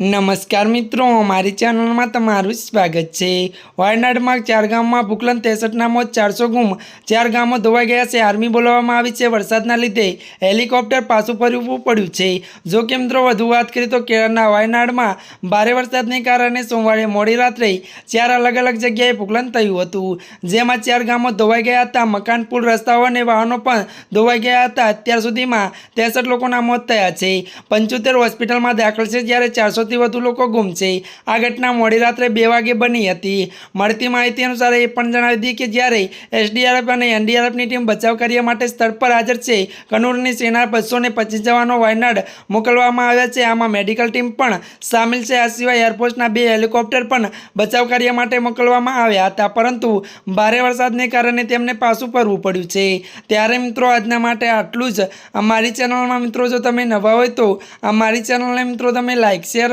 નમસ્કાર મિત્રો, મારી ચેનલમાં તમારું સ્વાગત છે. વાયનાડમાં ચાર ગામમાં ભૂકલન ત્રેસઠના મોત ચારસો ગુમ, ચાર ગામો ધોવાઈ ગયા છે. આર્મી બોલાવવામાં આવી છે. વરસાદના લીધે હેલિકોપ્ટર પાછું ફરવું પડ્યું છે. જો કે મિત્રો, વધુ વાત કરીએ તો કેરળના વાયનાડમાં ભારે વરસાદને કારણે સોમવારે મોડી રાત્રે ચાર અલગ અલગ જગ્યાએ ભૂકલન થયું હતું. જેમાં ચાર ગામો ધોવાઈ ગયા હતા. મકાન, પુલ, રસ્તાઓ અને વાહનો પણ ધોવાઈ ગયા હતા. અત્યાર સુધીમાં ત્રેસઠ લોકોના મોત થયા છે. પંચોતેર હોસ્પિટલમાં દાખલ છે. જ્યારે ચારસોથી વધુ લોકો ગુમ છે આ ઘટના મોડી રાત્રે બે વાગે બની હતી. મળતી માહિતી અનુસાર એ પણ જણાવી હતી કે જ્યારે એસડીઆરએફ અને એનડીઆરએફની ટીમ બચાવ કાર્ય માટે સ્થળ પર હાજર છે, કનૂરની સેના બસો ને જવાનો વાયનાડ મોકલવામાં આવ્યા છે. આમાં મેડિકલ ટીમ પણ સામેલ છે. આ સિવાય એરફોર્સના બે હેલિકોપ્ટર પણ બચાવ કાર્ય માટે મોકલવામાં આવ્યા હતા. પરંતુ ભારે વરસાદને કારણે તેમને પાછું ફરવું પડ્યું છે. ત્યારે મિત્રો, આજના માટે આટલું જ. અમારી ચેનલમાં મિત્રો, જો તમે નવા હોય તો અમારી ચેનલને મિત્રો, તમે લાઇક શેર